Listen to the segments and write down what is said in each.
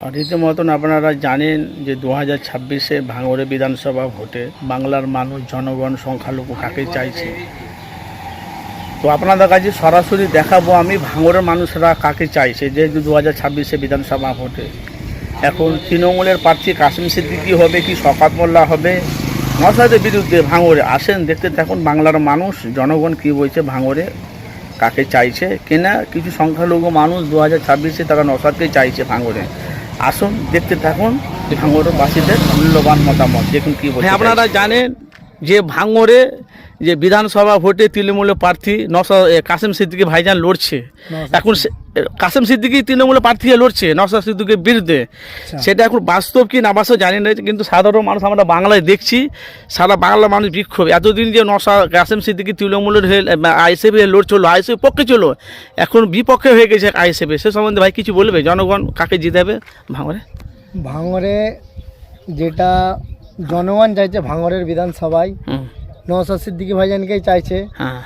রীতিমতন আপনারা জানেন যে দু হাজার ছাব্বিশে ভাঙড়ে বিধানসভা ভোটে বাংলার মানুষ জনগণ সংখ্যালঘু কাকে চাইছে? তো আপনাদের কাছে সরাসরি দেখাবো আমি ভাঙড়ের মানুষরা কাকে চাইছে যে দু হাজার ছাব্বিশে বিধানসভা ভোটে। এখন তৃণমূলের প্রার্থী কাশিম সিদ্দিকি হবে কি শকাত মোল্লা হবে? নসাদের বিরুদ্ধে ভাঙড়ে আসেন, দেখতে থাকুন বাংলার মানুষ, জনগণ কী বলছে ভাঙড়ে কাকে চাইছে? কিনা কিছু সংখ্যালঘু মানুষ দু হাজার ছাব্বিশে তারা নসাদকে চাইছে ভাঙড়ে। আসুন দেখতে থাকুন ভাঙড়বাসীদের মূল্যবান মতামত দেখুন কী বলছে আপনারা জানেন যে ভাঙড়ে যে বিধানসভা ভোটে তৃণমূলের প্রার্থী নসা কাসেম সিদ্দিকি ভাইজান লড়ছে। এখন কাসেম সিদ্দিকি তৃণমূলের প্রার্থী লড়ছে নসা সিদ্দিকির বিরুদ্ধে। সেটা এখন বাস্তব কি না বাস্তব জানি না কিন্তু সাধারণ মানুষ আমরা বাংলায় দেখছি সারা বাংলা মানুষ বিক্ষোভ। এতদিন যে নসা কাসেম সিদ্দিকি তৃণমূলের হয়ে আইএসএফ লড়ছিল আইএসএফ পক্ষে ছিল এখন বিপক্ষে হয়ে গেছে আইএসএফ সে সম্বন্ধে ভাই কিছু বলবে? জনগণ কাকে জিতাবে ভাঙড়ে। ভাঙরে যেটা জনগণ চাইছে ভাঙরের বিধানসভায় নওসাদ সিদ্দিকি ভাইজানকেই চাইছে। হ্যাঁ।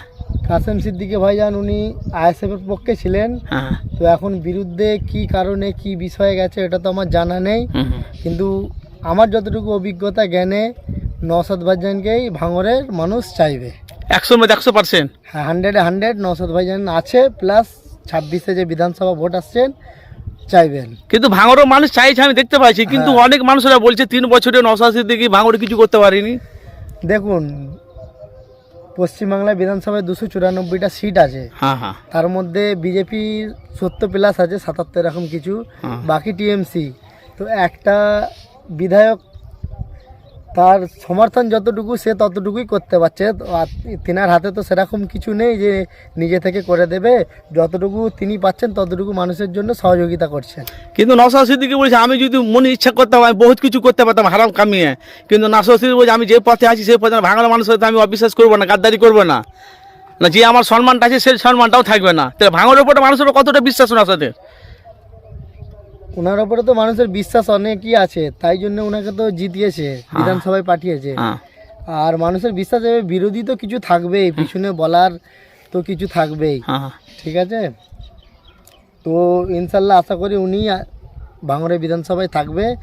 কাসেম সিদ্দিকি ভাইজান উনি আইএসএফের পক্ষে ছিলেন। হ্যাঁ। তো এখন বিরুদ্ধে কি কারণে কি বিষয়ে গেছে এটা তো আমার জানা নেই। কিন্তু আমার যতটুকু অভিজ্ঞতা জ্ঞানে নওসাদ ভাইজানকেই ভাঙরের মানুষ চাইবে। একশোর মধ্যে একশো পার্সেন্ট হ্যাঁ হান্ড্রেডে হান্ড্রেড নওসাদ ভাইজান আছে প্লাস ছাব্বিশে যে বিধানসভা ভোট আসছেন চাইবেন। কিন্তু ভাঙড়ের মানুষ চাইছে আমি দেখতে পাচ্ছি। কিন্তু হ্যাঁ। অনেক মানুষরা বলছে তিন বছরে নশাশি দিকে ভাঙড়ে কিছু করতে পারিনি। দেখুন পশ্চিমবাংলায় বিধানসভায় দুশো চুরানব্বইটা সিট আছে। হ্যাঁ হ্যাঁ। তার মধ্যে বিজেপি সত্তর প্লাস আছে সাতাত্তর এরকম কিছু। হ্যাঁ। বাকি টিএমসি। তো একটা বিধায়ক তার সমর্থন যতটুকু সে ততটুকুই করতে পারছে। আর তিনার হাতে তো সেরকম কিছু নেই যে নিজে থেকে করে দেবে। যতটুকু তিনি পাচ্ছেন, ততটুকু মানুষের জন্য সহযোগিতা করছেন। কিন্তু নশাশি দিকে বলছে, আমি যদি মনে ইচ্ছা করতাম, আমি বহুত কিছু করতে পারতাম, হারাম কামিয়ে। কিন্তু নশাশি বলছে, আমি যে পথে আছি, সেই পথে ভাঙড় মানুষের সাথে আমি অবিশ্বাস করব না, গাদ্দারি করব না। না, যে আমার সম্মানটা আছে, সেই সম্মানটাও থাকবে না। তাহলে ভাঙড়ের উপরে মানুষের কতটা বিশ্বাস নশাদের ওনার ওপরে তো মানুষের বিশ্বাস অনেকই আছে তাই জন্য ওনাকে তো জিতিয়েছে বিধানসভায় পাঠিয়েছে। হ্যাঁ। আর মানুষের বিশ্বাস বিরোধী তো কিছু থাকবেই পিছনে বলার তো কিছু থাকবেই। হ্যাঁ ঠিক আছে? তো ইনশাল্লাহ আশা করি উনি ভাঙড়ে বিধানসভায় থাকবে।